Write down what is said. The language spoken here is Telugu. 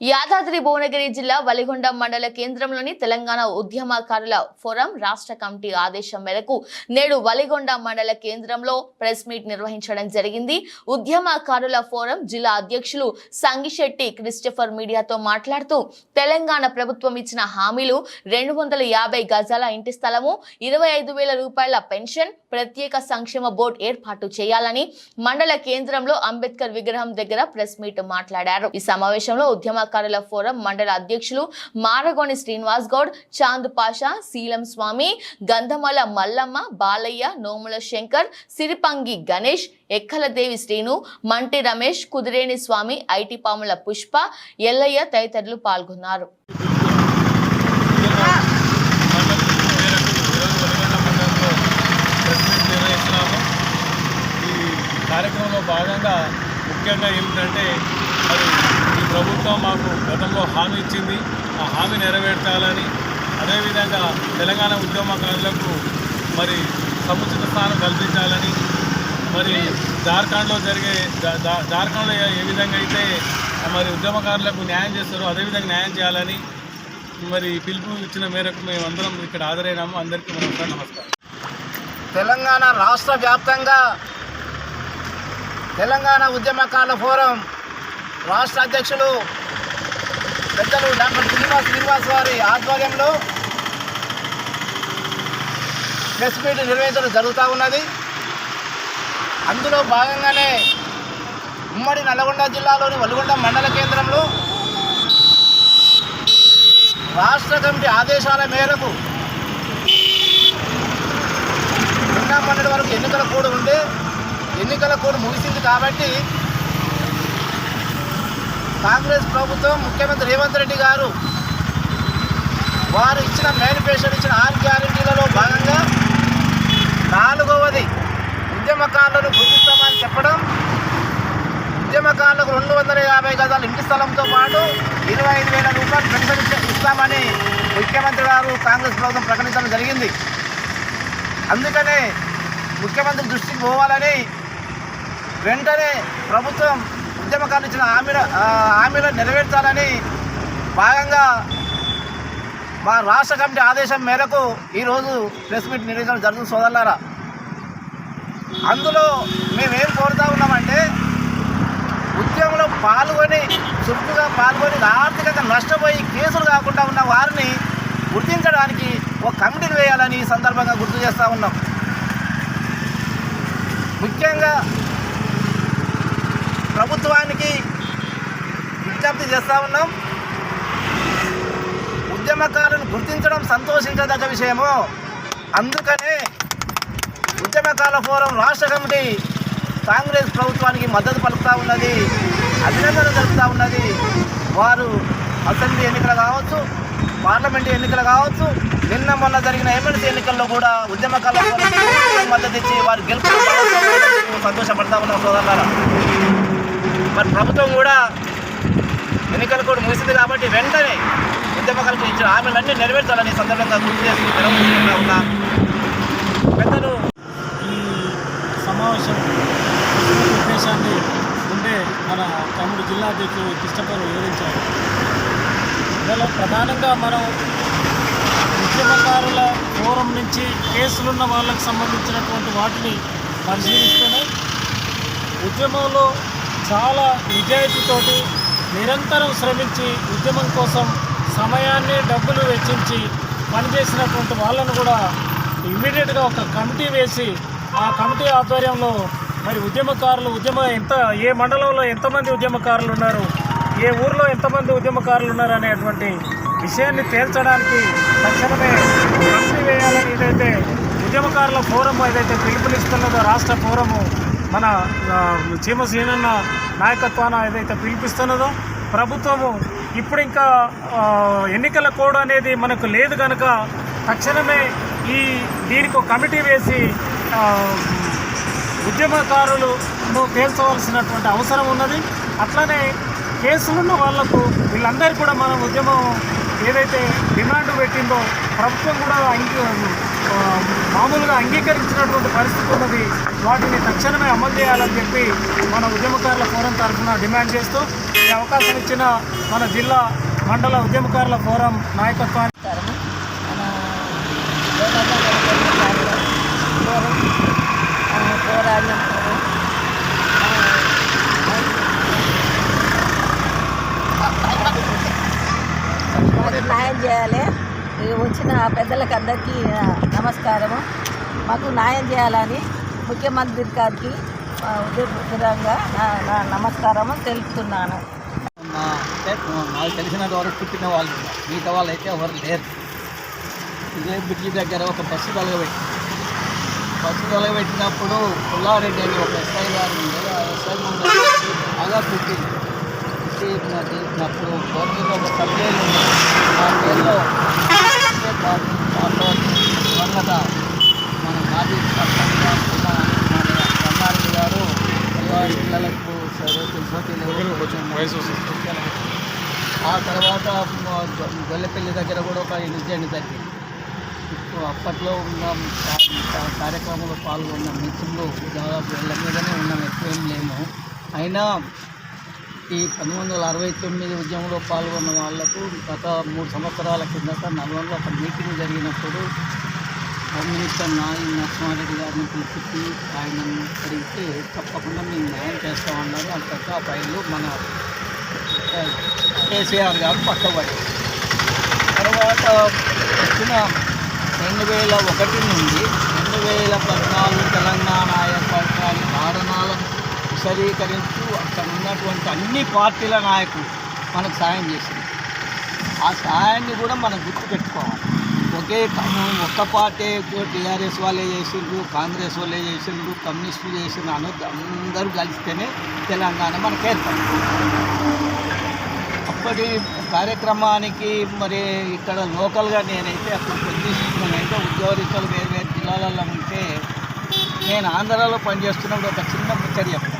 యాదాద్రి భువనగిరి జిల్లా వలిగొండ మండల కేంద్రంలోని తెలంగాణ ఉద్యమకారుల ఫోరం రాష్ట్ర కమిటీ ఆదేశం మేరకు నేడు వలిగొండ మండల కేంద్రంలో ప్రెస్ మీట్ నిర్వహించడం జరిగింది. ఉద్యమకారుల ఫోరం జిల్లా అధ్యక్షులు సంగిశెట్టి క్రిస్టఫర్ మీడియాతో మాట్లాడుతూ తెలంగాణ ప్రభుత్వం ఇచ్చిన హామీలు రెండు వందల యాభై గజాల ఇంటి స్థలము ఇరవై ఐదు వేల రూపాయల పెన్షన్ ప్రత్యేక సంక్షేమ బోర్డు ఏర్పాటు చేయాలని మండల కేంద్రంలో అంబేద్కర్ విగ్రహం దగ్గర ప్రెస్ మీట్ మాట్లాడారు. ఈ సమావేశంలో ఉద్యమ ఉద్యమకారుల ఫోరం మండల అధ్యక్షులు మారగోని శ్రీనివాస్ గౌడ్ చాంద్ పాషా శీలం స్వామి గంధమల మల్లమ్మ బాలయ్య నోముల శంకర్ సిరిపంగి గణేష్ ఎక్కలదేవి శ్రీను మంటి రమేష్ కుదిరేని స్వామి ఐటి పాముల పుష్ప ఎల్లయ్య తదితరులు పాల్గొన్నారు. ఈ కార్యక్రమంలో భాగంగా ముఖ్యంగా ఏమిటంటే ప్రభుత్వం మాకు గతంలో హామీ ఇచ్చింది. ఆ హామీ నెరవేర్చాలని. అదేవిధంగా తెలంగాణ ఉద్యమకారులకు మరి సముచిత స్థానం కల్పించాలని. మరి జార్ఖండ్లో జరిగే జా- జార్ఖండ్లో ఏ- విధంగా అయితే మరి ఉద్యమకారులకు న్యాయం చేస్తారో అదేవిధంగా న్యాయం చేయాలని మరి పిలుపు ఇచ్చిన మేరకు మేము అందరం ఇక్కడ హాజరైనాము. అందరికీ మనం నమస్కారం. తెలంగాణ రాష్ట్ర వ్యాప్తంగా తెలంగాణ ఉద్యమకాల ఫోరం రాష్ట్ర అధ్యక్షులు పెద్దలు డాక్టర్ శ్రీనివాస్ శ్రీనివాస్ వారి ఆధ్వర్యంలో ప్రెస్ మీట్ నిర్వహించడం జరుగుతూ ఉన్నది. అందులో భాగంగానే ఉమ్మడి నల్గొండ జిల్లాలోని వల్గొండ మండల కేంద్రంలో రాష్ట్ర కమిటీ ఆదేశాల మేరకు నిన్న మొన్నటి వరకు ఎన్నికల కోడ్ ఉంటే ఎన్నికల కోడ్ ముగిసింది కాబట్టి కాంగ్రెస్ ప్రభుత్వం ముఖ్యమంత్రి రేవంత్ రెడ్డి గారు వారు ఇచ్చిన మేనిఫెస్టో ఇచ్చిన ఆరు గ్యారంటీలలో భాగంగా నాలుగవది ఉద్యమకారులను గుర్తిస్తామని చెప్పడం ఉద్యమకారులకు రెండు వందల యాభై గజాల ఇంటి స్థలంతో పాటు ఇరవై ఐదు వేల రూపాయలు పెన్షన్ ఇస్తామని ముఖ్యమంత్రి గారు కాంగ్రెస్ ప్రభుత్వం ప్రకటించడం జరిగింది. అందుకనే ముఖ్యమంత్రి దృష్టికి పోవాలని వెంటనే ప్రభుత్వం ఉద్యమకారులు ఇచ్చిన హామీల హామీలను నెరవేర్చాలని భాగంగా మా రాష్ట్ర కమిటీ ఆదేశం మేరకు ఈరోజు ప్రెస్ మీట్ నిర్వహించడం జరుగుతుంది సోదరులారా. అందులో మేమేం కోరుతా ఉన్నామంటే ఉద్యమంలో పాల్గొని చురుకుగా పాల్గొని ఆర్థికంగా నష్టపోయి కేసులు కాకుండా ఉన్న వారిని గుర్తించడానికి ఒక కమిటీని వేయాలని ఈ సందర్భంగా గుర్తు చేస్తూ ఉన్నాం. ముఖ్యంగా ప్రభుత్వానికి విజ్ఞప్తి చేస్తూ ఉన్నాం. ఉద్యమకారులను గుర్తించడం సంతోషించదగ్గ విషయము. అందుకనే ఉద్యమకాల ఫోరం రాష్ట్ర కమిటీ కాంగ్రెస్ ప్రభుత్వానికి మద్దతు పలుకుతూ ఉన్నది అభినందన జరుపుతూ ఉన్నది. వారు అసెంబ్లీ ఎన్నికలు కావచ్చు పార్లమెంట్ ఎన్నికలు కావచ్చు నిన్న మొన్న జరిగిన ఎమ్మెల్సీ ఎన్నికల్లో కూడా ఉద్యమకాల ఫోరం మద్దతు ఇచ్చి వారు గెలుపు సంతోషపడతా ఉన్నాం సోదరులారా. మరి ప్రభుత్వం కూడా ఎన్నికలు కూడా ముగిసింది కాబట్టి వెంటనే ఉద్యమకాలకు ఇచ్చిన హామీలన్నీ నెరవేర్చాలని సందర్భంగా గుర్తు చేసి నిర్వహించకుండా ఉన్నా. పెద్దలు ఈ సమావేశం ఉద్దేశాన్ని ఉండే మన తమ్ముడు జిల్లా అధ్యక్షుడు కృష్ణపూర్ వివరించారు. ఇందులో ప్రధానంగా మనం ఉద్యమకారుల ఫోరం నుంచి కేసులున్న వాళ్ళకు సంబంధించినటువంటి వాటిని పరిశీలిస్తూనే ఉద్యమంలో చాలా నిజాయితీతోటి నిరంతరం శ్రమించి ఉద్యమం కోసం సమయాన్ని డబ్బులు వెచ్చించి పనిచేసినటువంటి వాళ్ళను కూడా ఇమ్మీడియట్గా ఒక కమిటీ వేసి ఆ కమిటీ ఆధ్వర్యంలో మరి ఉద్యమకారులు ఉద్యమ ఎంత ఏ మండలంలో ఎంతమంది ఉద్యమకారులు ఉన్నారు ఏ ఊర్లో ఎంతమంది ఉద్యమకారులు ఉన్నారు అనేటువంటి విషయాన్ని తేల్చడానికి తక్షణమే కమిటీ వేయాలని ఏదైతే ఉద్యమకారుల ఫోరం ఏదైతే పిలుపునిస్తున్నదో రాష్ట్ర ఫోరము మన ఆ, నాయకత్వాన ఏదైతే పిలిపిస్తున్నదో ప్రభుత్వము ఇప్పుడు ఇంకా ఎన్నికల కోడ్ అనేది మనకు లేదు కనుక తక్షణమే ఈ దీనికి ఒక కమిటీ వేసి ఉద్యమకారులు తేల్చవలసినటువంటి అవసరం ఉన్నది. అట్లనే కేసులున్న వాళ్ళకు వీళ్ళందరికీ కూడా మనం ఉద్యమం ఏదైతే డిమాండ్ పెట్టిందో ప్రభుత్వం కూడా అంగీ మామూలుగా అంగీకరించినటువంటి పరిస్థితి ఉన్నది. వాటిని తక్షణమే అమలు చేయాలని చెప్పి మన ఉద్యమకారుల ఫోరం తరఫున డిమాండ్ చేస్తూ ఈ అవకాశం ఇచ్చిన మన జిల్లా మండల ఉద్యమకారుల ఫోరం నాయకత్వాన్ని మన న్యాయం చేయాలి. వచ్చిన పెద్దలకు అందరికీ నమస్కారము. మాకు న్యాయం చేయాలని ముఖ్యమంత్రి గారికి ఆ, ఉద్యోగంగా నా నా నమస్కారము తెలుపుతున్నాను. నాకు తెలిసిన వరకు పుట్టిన వాళ్ళు మిగతా వాళ్ళు అయితే ఎవరు లేరు. ఇదే బ్రిడ్జి దగ్గర ఒక బస్సు తొలగబెట్టి బస్సు తొలగబెట్టినప్పుడు పుల్లారెడ్డి అని ఒక ఎస్ఐ గారు ఉండే ఆ ఎస్ఐ ముందు బాగా పుట్టింది. పుట్టి తెలిసినప్పుడు గవర్నమెంట్ ఒక సబ్జెక్ట్ ఉంది ఆ పేరులో దాంట్లో వాస్తవత మన మాజీ సర్పంచ్ గారు మన రమణారెడ్డి గారు పిల్లలకు ఆ తర్వాత గొల్లెపల్లి గొల్లపల్లి దగ్గర కూడా ఒక ఇన్సిడెంట్ జరిగింది ఇప్పుడు అప్పట్లో ఉన్న కార్యక్రమంలో పాల్గొన్న మిత్రులు దాదాపు వీళ్ళ మీదనే ఉన్నాం ఎక్కువేం లేము అయినా ఈ పంతొమ్మిది వందల అరవై తొమ్మిది ఉద్యమంలో పాల్గొన్న వాళ్ళకు గత మూడు సంవత్సరాల కిందట నల్గొండలో ఒక మీటింగ్ జరిగినప్పుడు హోమ్ మినిస్టర్ నాయి నరసింహారెడ్డి గారిని పిలిపించి ఆయన అడిగితే తప్పకుండా మేము న్యాయం చేస్తామన్నారు అంతటా ఆ ఫైళ్ళు మన కేసీఆర్ గారు పక్కబడి. తర్వాత వచ్చిన రెండు వేల ఒకటి నుండి రెండు వేల పద్నాలుగు తెలంగాణ ఏర్పడటానికి కారణాలను విశదీకరిస్తూ అక్కడ ఉన్నటువంటి అన్ని పార్టీల నాయకులు మనకు సాయం చేసింది. ఆ సాయాన్ని కూడా మనం గుర్తుపెట్టుకోవాలి ఒకే ఒక్క పార్టీ టీఆర్ఎస్ వాళ్ళే చేసిండ్రు కాంగ్రెస్ వాళ్ళే చేసిండ్రు కమ్యూనిస్టులు చేసిన అందరూ కలిస్తేనే తెలంగాణ మనకు ఏర్పడింది. అప్పటి కార్యక్రమానికి మరి ఇక్కడ లోకల్గా నేనైతే అప్పుడు పనిచేస్తున్నానంటే ఉద్యోగరీత్యాలు వేరు వేరు జిల్లాలలో ఉంటే నేను ఆంధ్రాలో పనిచేస్తున్నప్పుడు ఒక చిన్న ముచ్చరి చెప్తాను